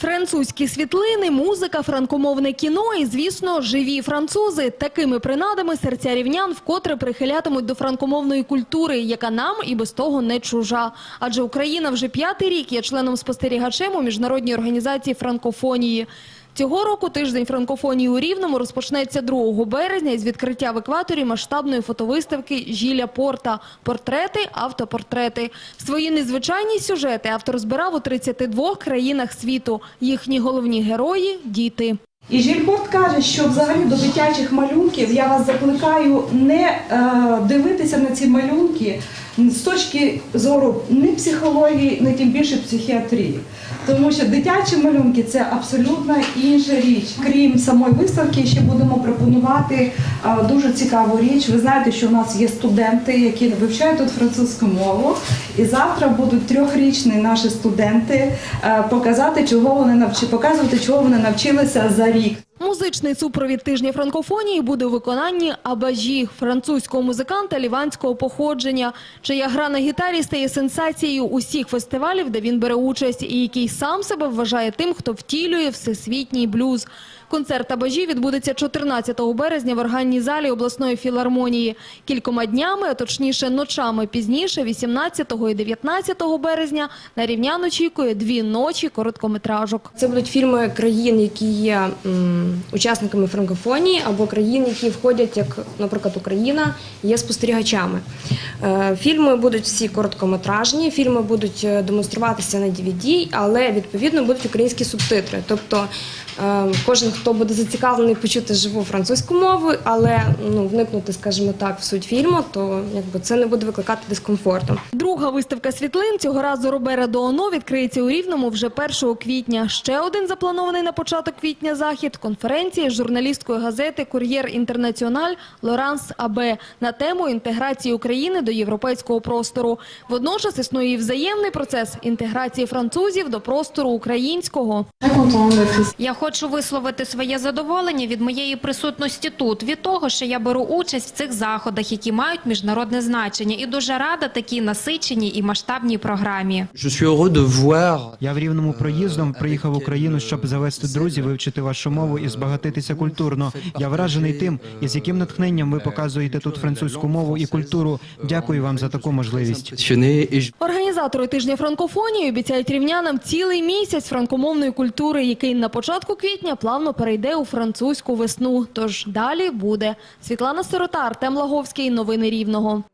Французькі світлини, музика, франкомовне кіно і, звісно, живі французи. Такими принадами серця рівнян вкотре прихилятимуть до франкомовної культури, яка нам і без того не чужа. Адже Україна вже п'ятий рік є членом спостерігачем у міжнародній організації франкофонії. Цього року тиждень франкофонії у Рівному розпочнеться 2 березня із відкриття в екваторі масштабної фотовиставки Жіля Порта «Портрети, автопортрети». Свої незвичайні сюжети автор збирав у 32 країнах світу. Їхні головні герої – діти. І Жільборд каже, що взагалі до дитячих малюнків я вас закликаю не е, дивитися на ці малюнки з точки зору не психології, не тим більше психіатрії. Тому що дитячі малюнки це абсолютно інша річ. Крім самої виставки, ще будемо пропонувати е, дуже цікаву річ. Ви знаєте, що у нас є студенти, які вивчають тут французьку мову. І завтра будуть трьохрічні наші студенти е, показати, чого вони навчи, показувати, чого вони навчилися за рік. Музичний супровід тижня франкофонії буде у виконанні Абажі, французького музиканта ліванського походження, чия гра на гітарі стає сенсацією усіх фестивалів, де він бере участь, і який сам себе вважає тим, хто втілює всесвітній блюз. Концерт Абажі відбудеться 14 березня в органній залі обласної філармонії. Кількома днями, а точніше ночами пізніше, 18 і 19 березня, на рівнян очікує дві ночі короткометражок. Це будуть фільми країн, які є учасниками франкофонії, або країн, які входять, як, наприклад, Україна, є спостерігачами. Е, Фільми будуть всі короткометражні, фільми будуть е, демонструватися на DVD, але відповідно будуть українські субтитри. Тобто е, кожен, хто буде зацікавлений почути живу французьку мову, але ну, вникнути, скажімо так, в суть фільму, то якби це не буде викликати дискомфорту. Друга виставка світлин цього разу Робера Дооно відкриється у Рівному вже 1 квітня. Ще один запланований на початок квітня захід – конференція з журналісткою газети «Кур'єр Інтернаціональ» Лоранс Абе на тему інтеграції України до європейського простору. Водночас існує і взаємний процес інтеграції французів до простору українського. Я хочу висловити своє задоволення від моєї присутності тут, від того, що я беру участь в цих заходах, які мають міжнародне значення, і дуже рада такій насиченій і масштабній програмі. Я в рівному проїздом приїхав в Україну, щоб завести друзів, вивчити вашу мову і збагатитися культурно. Я вражений тим, із яким натхненням ви показуєте тут французьку мову і культуру. Дякую вам за таку можливість. Організатори тижня франкофонії обіцяють рівнянам цілий місяць франкомовної культури, який на початку квітня плавно перейде у французьку весну. Тож далі буде. Світлана Сирота, Артем Лаговський. Новини Рівного.